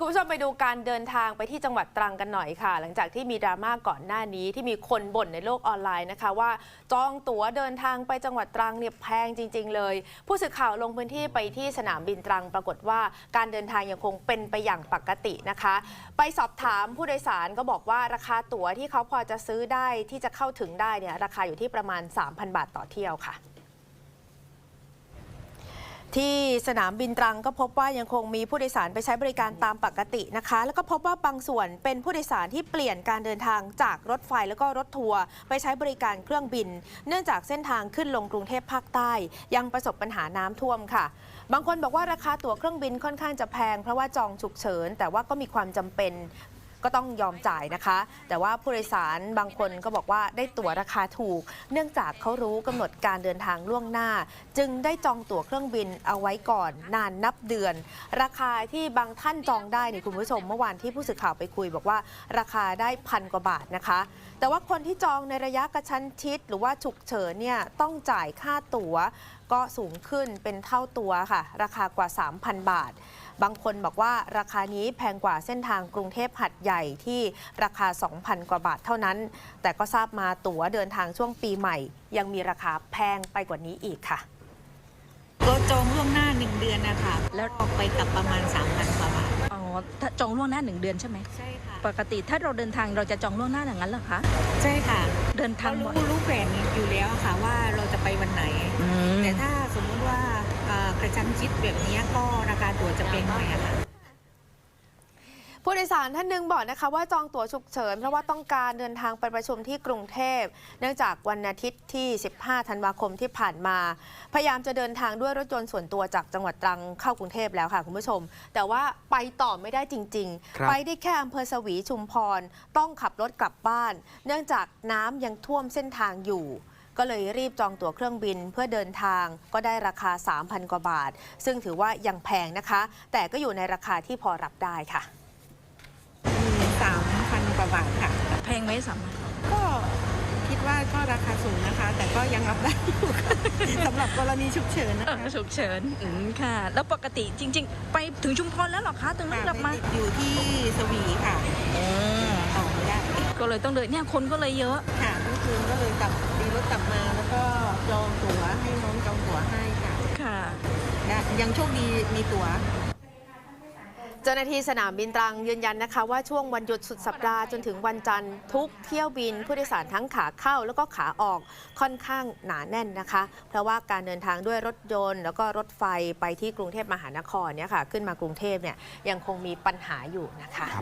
คุณผู้ชมไปดูการเดินทางไปที่จังหวัดตรังกันหน่อยค่ะ หลังจากที่มีดราม่าก่อนหน้านี้ที่มีคนบ่นในโลกออนไลน์นะคะ ว่าจองตั๋วเดินทางไปจังหวัดตรังเนี่ยแพงจริง ๆ เลย ผู้สื่อข่าวลงพื้นที่ไปที่สนามบินตรังปรากฏว่าการเดินทางยังคงเป็นไปอย่างปกตินะคะ ไปสอบถามผู้โดยสารก็บอกว่าราคาตั๋วที่เขาพอจะซื้อได้ที่จะเข้าถึงได้เนี่ยราคาอยู่ที่ประมาณ 3,000 บาทต่อเที่ยวค่ะ ที่สนามบินตรังก็พบว่ายังคงมีผู้โดยสารไปใช้บริการตามปกตินะคะ แล้วก็พบว่าบางส่วนเป็นผู้โดยสารที่เปลี่ยนการเดินทางจากรถไฟแล้วก็รถทัวร์ไปใช้บริการเครื่องบิน เนื่องจากเส้นทางขึ้นลงกรุงเทพภาคใต้ ยังประสบปัญหาน้ำท่วมค่ะ บางคนบอกว่าราคาตั๋วเครื่องบินค่อนข้างจะแพงเพราะว่าจองฉุกเฉิน แต่ว่าก็มีความจำเป็น ก็ต้องยอมจ่ายนะคะ แต่ว่าผู้โดยสารบางคนก็บอกว่าได้ตั๋วราคาถูก เนื่องจากเขารู้กำหนดการเดินทางล่วงหน้า จึงได้จองตั๋วเครื่องบินเอาไว้ก่อน นานนับเดือน ราคาที่บางท่านจองได้นี่คุณผู้ชมเมื่อวานที่ผู้สื่อข่าวไปคุย บอกว่าราคาได้พันกว่าบาทนะคะ แต่ว่าคนที่จองในระยะกระชั้นชิด หรือว่าฉุกเฉินเนี่ยต้องจ่ายค่าตั๋วก็สูงขึ้นเป็นเท่าตัวค่ะ ราคากว่า 3,000 บาท บางคนบอกว่าราคานี้แพงกว่าเส้นทางกรุงเทพหัดใหญ่ที่ราคา 2,000 กว่าบาทเท่านั้น แต่ก็ทราบมาตั๋วเดินทางช่วงปีใหม่ ยังมีราคาแพงไปกว่านี้อีกค่ะเราจองล่วงหน้าหนึ่งเดือนนะคะแล้วออกไปกลับประมาณ 3,000กว่าบาทอ๋อถ้าจองล่วงหน้าหนึ่งเดือนใช่ไหมใช่ค่ะปกติถ้าเราเดินทางเราจะจองล่วงหน้าอย่างนั้นเหรอคะใช่ค่ะ เดินทาเขางรู้บ่อยรู้แผนอยู่แล้วค่ะว่าเราจะไปวันไหนอืมแต่ถ้าสมมุติว่าเอ่อกระชั้นชิดแบบนี้ก็ราคาตั๋วจะเป็นหน่อยอะค่ะ ผู้โดยสารท่านหนึ่งบอกนะคะว่าจองตั๋วฉุกเฉินเพราะว่าต้องการเดินทางไปประชุมที่กรุงเทพ เนื่องจากวันอาทิตย์ที่ 15 ธันวาคมที่ผ่านมา พยายามจะเดินทางด้วยรถยนต์ส่วนตัวจากจังหวัดตรังเข้ากรุงเทพแล้วค่ะคุณผู้ชม แต่ว่าไปต่อไม่ได้จริงครับๆไปได้แค่อำเภอสวีชุมพร ต้องขับรถกลับบ้าน เนื่องจากน้ำยังท่วมเส้นทางอยู่ก็เลยรีบจองตั๋วเครื่องบินเพื่อเดินทางก็ได้ราคา 3,000 กว่าบาท ซึ่งถือว่ายังแพงนะคะ แต่ก็อยู่ในราคาที่พอรับได้ค่ะ สามพันกว่าบาทค่ะ แพง ไหมสามก็คิดว่าก็ราคาสูงนะคะ แต่ก็ยังรับได้อยู่ค่ะสำหรับกรณีฉุกเฉินนะเออคะฉุกเฉินอืมค่ะ แล้วปกติจริง ๆ ไปถึงชุมพรแล้วเหรอคะถึงนั้นกลับมาติดอยู่ที่สวีค่ะอืมออกไม่ได้ก็เลยต้องเดินเนี่ยคนก็เลยเยอะ ค่ะเมื่อคืนก็เลยกลับดีรถกลับมาแล้วก็จองตั๋วให้น้องจองตั๋วให้ค่ะค่ะ และยังโชคดีมีตั๋ว เจ้าหน้าที่สนามบินตรังยืนยันนะคะว่าช่วงวันหยุดสุดสัปดาห์จนถึงวันจันทร์ทุกเที่ยวบินผู้โดยสารทั้งขาเข้าแล้วก็ขาออกค่อนข้างหนาแน่นนะคะ เพราะว่าการเดินทางด้วยรถยนต์ แล้วก็รถไฟไปที่กรุงเทพมหานครเนี่ยค่ะขึ้นมากรุงเทพเนี่ยยังคงมีปัญหาอยู่นะคะค